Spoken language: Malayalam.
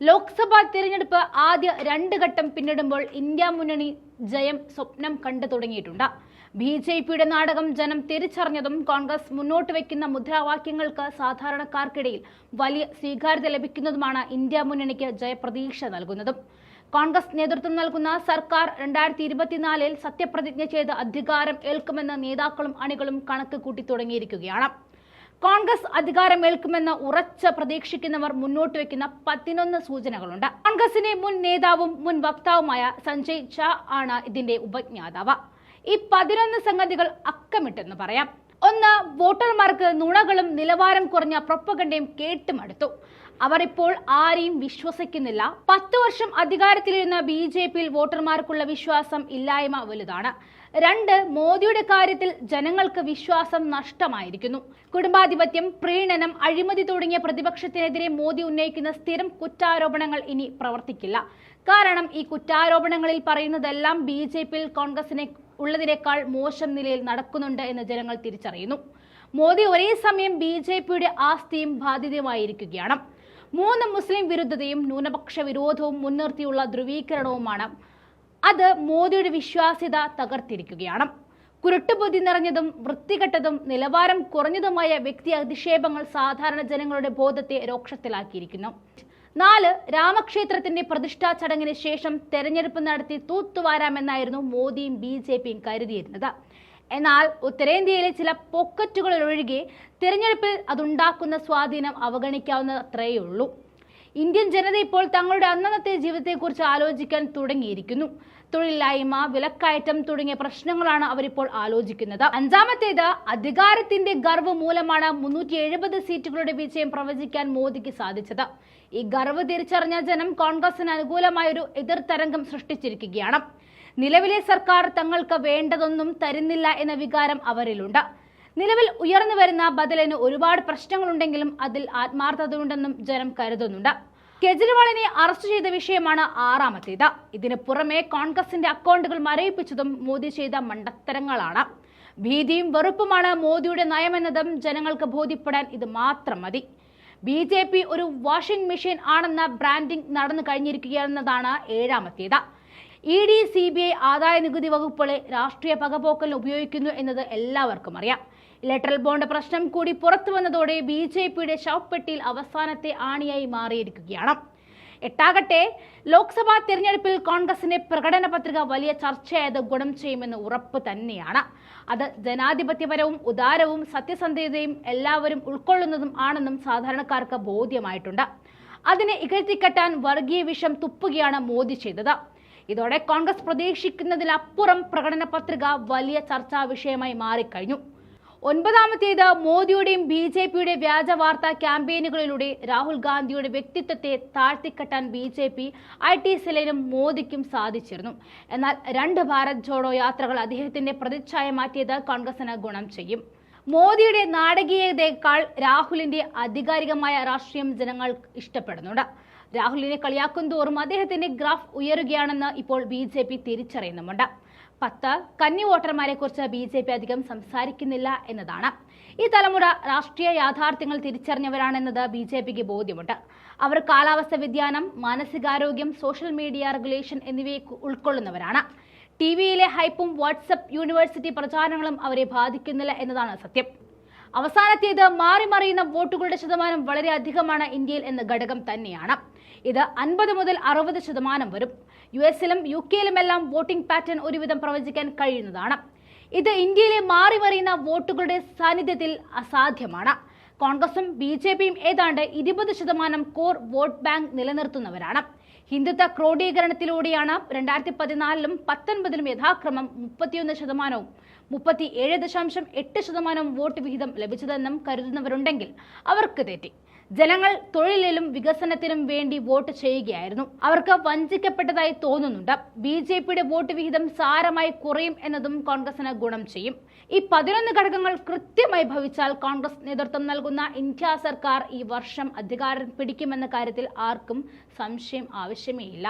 ലോക്സഭാ തിരഞ്ഞെടുപ്പ് ആദ്യ രണ്ട് ഘട്ടം പിന്നിടുമ്പോൾ ഇന്ത്യ മുന്നണി ജയം സ്വപ്നം കണ്ടു തുടങ്ങിയിട്ടുണ്ട്. ബി ജെ പിയുടെ നാടകം ജനം തിരിച്ചറിഞ്ഞതും കോൺഗ്രസ് മുന്നോട്ട് വയ്ക്കുന്ന മുദ്രാവാക്യങ്ങൾക്ക് സാധാരണക്കാർക്കിടയിൽ വലിയ സ്വീകാര്യത ലഭിക്കുന്നതുമാണ് ഇന്ത്യ മുന്നണിക്ക് ജയപ്രതീക്ഷ നൽകുന്നതും. കോൺഗ്രസ് നേതൃത്വം നൽകുന്ന സർക്കാർ രണ്ടായിരത്തി ഇരുപത്തിനാലിൽ സത്യപ്രതിജ്ഞ ചെയ്ത് അധികാരം ഏൽക്കുമെന്ന് നേതാക്കളും അണികളും കണക്ക് കൂട്ടി തുടങ്ങിയിരിക്കുകയാണ്. കോൺഗ്രസ് അധികാരമേൽക്കുമെന്ന് ഉറച്ച പ്രതീക്ഷിക്കുന്നവർ മുന്നോട്ട് വെക്കുന്ന പതിനൊന്ന് സൂചനകളുണ്ട്. കോൺഗ്രസിന്റെ മുൻ നേതാവും മുൻ വക്താവുമായ സഞ്ജയ് ഝാ ആണ് ഇതിന്റെ ഉപജ്ഞാതാവ്. ഈ പതിനൊന്ന് സംഗതികൾ അക്കമിട്ടെന്ന് പറയാം. ഒന്ന് വോട്ടർമാർക്ക് നുണകളും നിലവാരം കുറഞ്ഞ പ്രൊപ്പകണ്ടയും കേട്ടുമടുത്തു അവർ ഇപ്പോൾ ആരെയും വിശ്വസിക്കുന്നില്ല. പത്ത് വർഷം അധികാരത്തിലിരുന്ന ബി ജെ പിയിൽ വോട്ടർമാർക്കുള്ള വിശ്വാസം ഇല്ലായ്മ വലുതാണ്. രണ്ട് മോദിയുടെ കാര്യത്തിൽ ജനങ്ങൾക്ക് വിശ്വാസം നഷ്ടമായിരിക്കുന്നു. കുടുംബാധിപത്യം പ്രീണനം അഴിമതി തുടങ്ങിയ പ്രതിപക്ഷത്തിനെതിരെ മോദി ഉന്നയിക്കുന്ന സ്ഥിരം കുറ്റാരോപണങ്ങൾ ഇനി പ്രവർത്തിക്കില്ല. കാരണം ഈ കുറ്റാരോപണങ്ങളിൽ പറയുന്നതെല്ലാം ബി ജെ പിയിൽ കോൺഗ്രസിനെ ഉള്ളതിനേക്കാൾ മോശം നിലയിൽ നടക്കുന്നുണ്ട് എന്ന് ജനങ്ങൾ തിരിച്ചറിയുന്നു. മോദി ഒരേ സമയം ബി ജെ പിയുടെ ആസ്തിയും ബാധ്യതയുമായിരിക്കുകയാണ്. മൂന്ന് മുസ്ലിം വിരുദ്ധതയും ന്യൂനപക്ഷ വിരോധവും മുൻനിർത്തിയുള്ള ധ്രുവീകരണവുമാണ് അത് മോദിയുടെ വിശ്വാസ്യത തകർത്തിരിക്കുകയാണ്. കുരുട്ടുബുദ്ധി നിറഞ്ഞതും വൃത്തികെട്ടതും നിലവാരം കുറഞ്ഞതുമായ വ്യക്തി അധിക്ഷേപങ്ങൾ സാധാരണ ജനങ്ങളുടെ ബോധത്തെ രോക്ഷത്തിലാക്കിയിരിക്കുന്നു. നാല് രാമക്ഷേത്രത്തിന്റെ പ്രതിഷ്ഠാ ചടങ്ങിന് ശേഷം തെരഞ്ഞെടുപ്പ് നടത്തി തൂത്തുവാരാമെന്നായിരുന്നു മോദിയും ബി ജെ പിയും കരുതിയിരുന്നത്. എന്നാൽ ഉത്തരേന്ത്യയിലെ ചില പോക്കറ്റുകളിലൊഴികെ തിരഞ്ഞെടുപ്പിൽ അതുണ്ടാക്കുന്ന സ്വാധീനം അവഗണിക്കാവുന്ന അത്രയേ ഉള്ളൂ ഇന്ത്യൻ ജനത ഇപ്പോൾ തങ്ങളുടെ അന്നന്നത്തെ ജീവിതത്തെക്കുറിച്ച് ആലോചിക്കാൻ തുടങ്ങിയിരിക്കുന്നു. തൊഴിലില്ലായ്മ വിലക്കയറ്റം തുടങ്ങിയ പ്രശ്നങ്ങളാണ് അവരിപ്പോൾ ആലോചിക്കുന്നത്. അഞ്ചാമത്തേത് അധികാരത്തിന്റെ ഗർവ് മൂലമാണ് മുന്നൂറ്റി എഴുപത് സീറ്റുകളുടെ വിജയം പ്രവചിക്കാൻ മോദിക്ക് സാധിച്ചത്. ഈ ഗർവ് തിരിച്ചറിഞ്ഞ ജനം കോൺഗ്രസിന് അനുകൂലമായ ഒരു എതിർതരംഗം സൃഷ്ടിച്ചിരിക്കുകയാണ്. നിലവിലെ സർക്കാർ തങ്ങൾക്ക് വേണ്ടതൊന്നും തരുന്നില്ല എന്ന വികാരം അവരിലുണ്ട്. നിലവിൽ ഉയർന്നു വരുന്ന ബദലിന് ഒരുപാട് പ്രശ്നങ്ങളുണ്ടെങ്കിലും അതിൽ ആത്മാർത്ഥതയുണ്ടെന്നും ജനം കരുതുന്നുണ്ട്. കെജ്രിവാളിനെ അറസ്റ്റ് ചെയ്ത വിഷയമാണ് ആറാമത്തേത്. ഇതിന് പുറമെ കോൺഗ്രസിന്റെ അക്കൗണ്ടുകൾ മരയിപ്പിച്ചതും മോദി ചെയ്ത മണ്ടത്തരങ്ങളാണ്. ഭീതിയും വെറുപ്പുമാണ് മോദിയുടെ നയമെന്നതും ജനങ്ങൾക്ക് ബോധ്യപ്പെടാൻ ഇത് മാത്രം മതി. ബി ജെ പി ഒരു വാഷിംഗ് മെഷീൻ ആണെന്ന ബ്രാൻഡിംഗ് നടന്നു കഴിഞ്ഞിരിക്കുകയെന്നതാണ് ഏഴാമത്തേത്. E D C B I ആദായ നികുതി വകുപ്പുകളെ രാഷ്ട്രീയ പകപോക്കൽ ഉപയോഗിക്കുന്നു എന്നത് എല്ലാവർക്കും അറിയാം. ഇലക്ട്രൽ ബോണ്ട് പ്രശ്നം കൂടി പുറത്തു വന്നതോടെ ബി ജെ പിയുടെ ശവപ്പെട്ടിയിൽ അവസാനത്തെ ആണിയായി മാറിയിരിക്കുകയാണ്. എട്ടാകട്ടെ ലോക്സഭാ തിരഞ്ഞെടുപ്പിൽ കോൺഗ്രസിന്റെ പ്രകടന പത്രിക വലിയ ചർച്ചയായത് ഗുണം ചെയ്യുമെന്ന് ഉറപ്പ് തന്നെയാണ്. അത് ജനാധിപത്യപരവും ഉദാരവും സത്യസന്ധതയും എല്ലാവരും ഉൾക്കൊള്ളുന്നതും ആണെന്നും സാധാരണക്കാർക്ക് ബോധ്യമായിട്ടുണ്ട്. അതിനെ ഇകഴ്ത്തിക്കെട്ടാൻ വർഗീയ വിഷം തുപ്പുകയാണ് മോദി ചെയ്തത്. ഇതോടെ കോൺഗ്രസ് പ്രതീക്ഷിക്കുന്നതിലപ്പുറം പ്രകടന പത്രിക വലിയ ചർച്ചാ വിഷയമായി മാറിക്കഴിഞ്ഞു. ഒൻപതാമത്തേത് മോദിയുടെയും ബി ജെ പിയുടെ വ്യാജ വാർത്താ ക്യാമ്പയിനുകളിലൂടെ രാഹുൽ ഗാന്ധിയുടെ വ്യക്തിത്വത്തെ താഴ്ത്തിക്കെട്ടാൻ B J P I T സെല്ലിനും മോദിക്കും സാധിച്ചിരുന്നു. എന്നാൽ രണ്ട് ഭാരത് ജോഡോ യാത്രകൾ അദ്ദേഹത്തിന്റെ പ്രതിച്ഛായ മാറ്റിയത് കോൺഗ്രസിന് ഗുണം ചെയ്യും. മോദിയുടെ നാടകീയതയേക്കാൾ രാഹുലിന്റെ ആധികാരികമായ രാഷ്ട്രീയം ജനങ്ങൾ ഇഷ്ടപ്പെടുന്നുണ്ട്. രാഹുലിനെ കളിയാക്കും തോറും അദ്ദേഹത്തിന്റെ ഗ്രാഫ് ഉയരുകയാണെന്ന് ഇപ്പോൾ ബി തിരിച്ചറിയുന്നുമുണ്ട്. പത്ത് കന്നി വോട്ടർമാരെ കുറിച്ച് ബി ജെ പി അധികം സംസാരിക്കുന്നില്ല എന്നതാണ്. ഈ തലമുറ രാഷ്ട്രീയ യാഥാർത്ഥ്യങ്ങൾ തിരിച്ചറിഞ്ഞവരാണെന്നത് ബി ജെ പിക്ക് ബോധ്യമുണ്ട്. അവർ കാലാവസ്ഥ വ്യതിയാനം മാനസികാരോഗ്യം സോഷ്യൽ മീഡിയ റെഗുലേഷൻ എന്നിവയെ ഉൾക്കൊള്ളുന്നവരാണ്. ടി വിയിലെ ഹൈപ്പും വാട്സപ്പ് യൂണിവേഴ്സിറ്റി പ്രചാരണങ്ങളും അവരെ ബാധിക്കുന്നില്ല എന്നതാണ് സത്യം. അവസാനത്തേത് മാറി മറിയുന്ന വോട്ടുകളുടെ ശതമാനം വളരെ അധികമാണ് ഇന്ത്യയിൽ എന്ന ഘടകം തന്നെയാണ്. ഇത് അൻപത് മുതൽ അറുപത് ശതമാനം വരും. യു എസിലും യു കെയിലുമെല്ലാം വോട്ടിംഗ് പാറ്റേൺ ഒരുവിധം പ്രവചിക്കാൻ കഴിയുന്നതാണ്. ഇത് ഇന്ത്യയിലെ മാറി മറിയുന്ന വോട്ടുകളുടെ സാന്നിധ്യത്തിൽ അസാധ്യമാണ്. കോൺഗ്രസും ബി ജെ പിയും ഏതാണ്ട് ഇരുപത് ശതമാനം കോർ വോട്ട് ബാങ്ക് നിലനിർത്തുന്നവരാണ്. ഹിന്ദുത്വ ക്രോഡീകരണത്തിലൂടെയാണ് രണ്ടായിരത്തി പതിനാലിലും പത്തൊൻപതിലും യഥാക്രമം മുപ്പത്തിയൊന്ന് ശതമാനവും മുപ്പത്തി ഏഴ് ദശാംശം എട്ട് ശതമാനവും വോട്ട് വിഹിതം ലഭിച്ചതെന്നും കരുതുന്നവരുണ്ടെങ്കിൽ അവർക്ക് തെറ്റി. ജനങ്ങൾ തൊഴിലിലും വികസനത്തിനും വേണ്ടി വോട്ട് ചെയ്യുകയായിരുന്നു. അവർക്ക് വഞ്ചിക്കപ്പെട്ടതായി തോന്നുന്നുണ്ട്. ബി ജെ പിയുടെ വോട്ട് വിഹിതം സാരമായി കുറയും എന്നതും കോൺഗ്രസിന് ഗുണം ചെയ്യും. ഈ പതിനൊന്ന് ഘടകങ്ങൾ കൃത്യമായി ഭവിച്ചാൽ കോൺഗ്രസ് നേതൃത്വം നൽകുന്ന ഇന്ത്യ സർക്കാർ ഈ വർഷം അധികാരം പിടിക്കുമെന്ന കാര്യത്തിൽ ആർക്കും സംശയം ആവശ്യമേ ഇല്ല